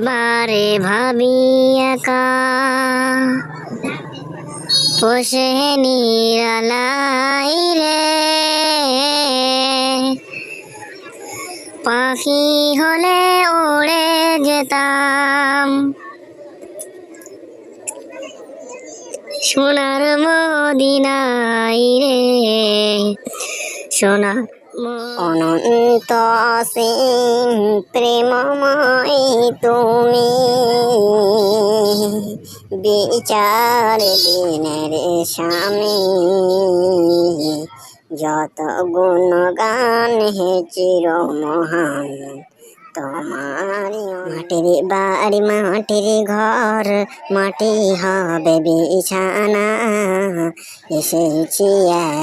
বারে ভাবি একা। পোষে নিরালাই রে। পাখি হলে উড়ে যেতাম। সোনার মদিনাই রে। সোনার অনন্ত অসীম প্রেমময় তুমি। বিচার দিনের স্বামী যত গুণগান হে চির মহান তোমার মাটির বাড়ি, মাটির ঘর, মাটি হবে বিছানা। এসেছি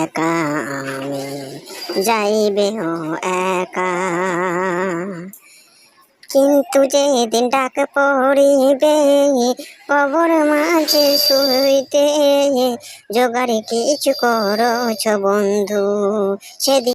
একা, আমি যাইবে ও একা। কিন্তু যেদিন ডাক পড়িবে, কবর মাঝে শুইতে, জোগাড়ে কিছু করছ বন্ধু, সেদিন